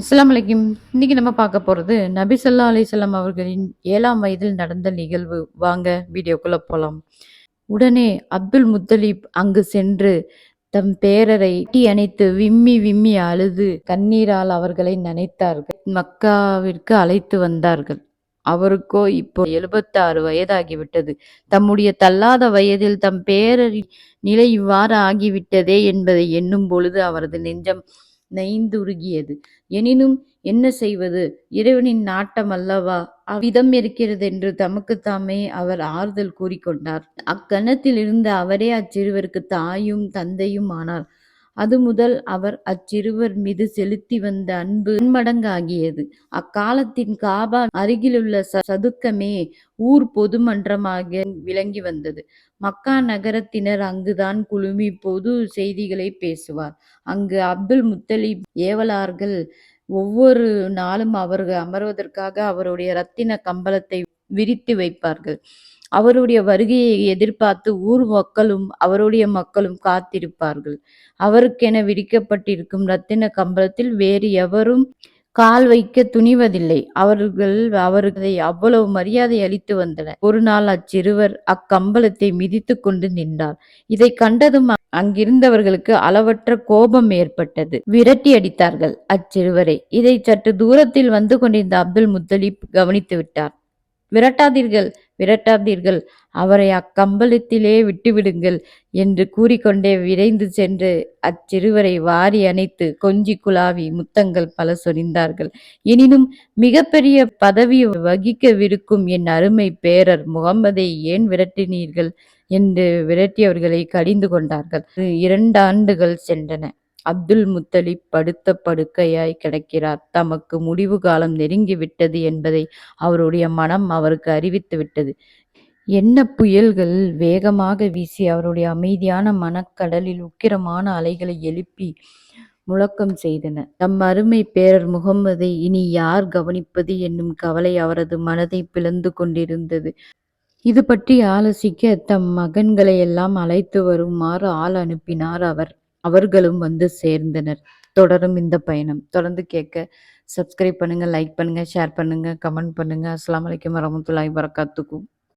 அஸ்லாம் அலைக்கும். இன்னைக்கு நம்ம பார்க்க போறது, நபி சொல்லா அலிசல்லாம் அவர்களின் ஏழாம் வயதில் நடந்த நிகழ்வு. வாங்க வீடியோக்குள்ளே போகலாம் உடனே அப்துல் முத்தலீப் அங்கு சென்று தம் பேரரை கட்டியணைத்து விம்மி விம்மி அழுது கண்ணீரால் அவர்களை நனைத்தார்கள். மக்காவிற்கு அழைத்து வந்தார்கள். அவருக்கோ இப்போ 76 வயதாகிவிட்டது. தம்முடைய தள்ளாத வயதில் தம் பேரரின் நிலை இவ்வாறு ஆகிவிட்டதே என்பதை எண்ணும் பொழுது அவரது நெஞ்சம் நெய்ந்துருகியது எனினும் என்ன செய்வது? இறைவனின் நாட்டம் அல்லவா அவ்விதம் இருக்கிறது என்று தாமே அவர் ஆறுதல் கூறிக்கொண்டார். அக்கணத்திலிருந்து அவரே அச்சிறுவருக்கு தாயும் தந்தையும் ஆனார். அது முதல் அவர் அச்சிறுவர் மீது செலுத்தி வந்த அன்பு மடங்காகியது அக்காலத்தின் காபா அருகிலுள்ள சதுக்கமே ஊர் பொதுமன்றமாக விளங்கி வந்தது. மக்கா நகரத்தினர் அங்குதான் குழுமி பொது செய்திகளைப் பேசுவார். அங்கு அப்துல் முத்தலிப் ஏவலார்கள் ஒவ்வொரு நாளும் அவர்கள் அமர்வதற்காக அவருடைய ரத்தின கம்பளத்தை விரித்து வைப்பார்கள். அவருடைய வருகையை எதிர்பார்த்து ஊர் மக்களும் அவருடைய மக்களும் காத்திருப்பார்கள். அவருக்கென விரிக்கப்பட்டிருக்கும் ரத்தின கம்பளத்தில் வேறு எவரும் கால் வைக்க துணிவதில்லை. அவர்கள் அவர்களை அவ்வளவு மரியாதை அளித்து வந்தனர். ஒரு நாள் அச்சிறுவர் அக்கம்பளத்தை மிதித்துக் கொண்டு நின்றார். இதை கண்டதும் அங்கிருந்தவர்களுக்கு அளவற்ற கோபம் ஏற்பட்டது. விரட்டி அடித்தார்கள் அச்சிறுவரை. இதை சற்று தூரத்தில் வந்து கொண்டிருந்த அப்துல் முத்தலிப் கவனித்துவிட்டார். விரட்டாதீர்கள் விரட்டாதீர்கள் அவரை அக்கம்பளத்திலே விட்டுவிடுங்கள் என்று கூறிக்கொண்டே விரைந்து சென்று அச்சிறுவரை வாரி அணைத்து கொஞ்சி குழாவி முத்தங்கள் பல சொரிந்தார்கள். எனினும் மிகப்பெரிய பதவி வகிக்கவிருக்கும் என் அருமை பேரர் முகம்மதை ஏன் விரட்டினீர்கள்? என்று விரட்டியவர்களை கடிந்து கொண்டார்கள். இரண்டாண்டுகள் சென்றன. அப்துல் முத்தலிப் படுத்த படுக்கையாய் கிடக்கிறார். தமக்கு முடிவு காலம் நெருங்கிவிட்டது என்பதை அவருடைய மனம் அவருக்கு அறிவித்துவிட்டது. எண்ணப் புயல்கள் வேகமாக வீசி அவருடைய அமைதியான மனக்கடலில் உக்கிரமான அலைகளை எழுப்பி முழக்கம் செய்தன. தம் அருமைப் பேரர் முகம்மதை இனி யார் கவனிப்பது என்னும் கவலை அவரது மனதைப் பிளந்து கொண்டிருந்தது. இது பற்றி ஆலோசிக்க தம் மகன்களையெல்லாம் அழைத்து வருமாறு ஆள் அனுப்பினார் அவர். அவர்களும் வந்து சேர்ந்தனர். தொடரும் இந்த பயணம். தொடர்ந்து கேட்க சப்ஸ்கிரைப் பண்ணுங்க, லைக் பண்ணுங்க, ஷேர் பண்ணுங்க, கமெண்ட் பண்ணுங்க. அஸ்லாம் வலைக்கம் வரமத்துல்லாய் வரகாத்துக்கும்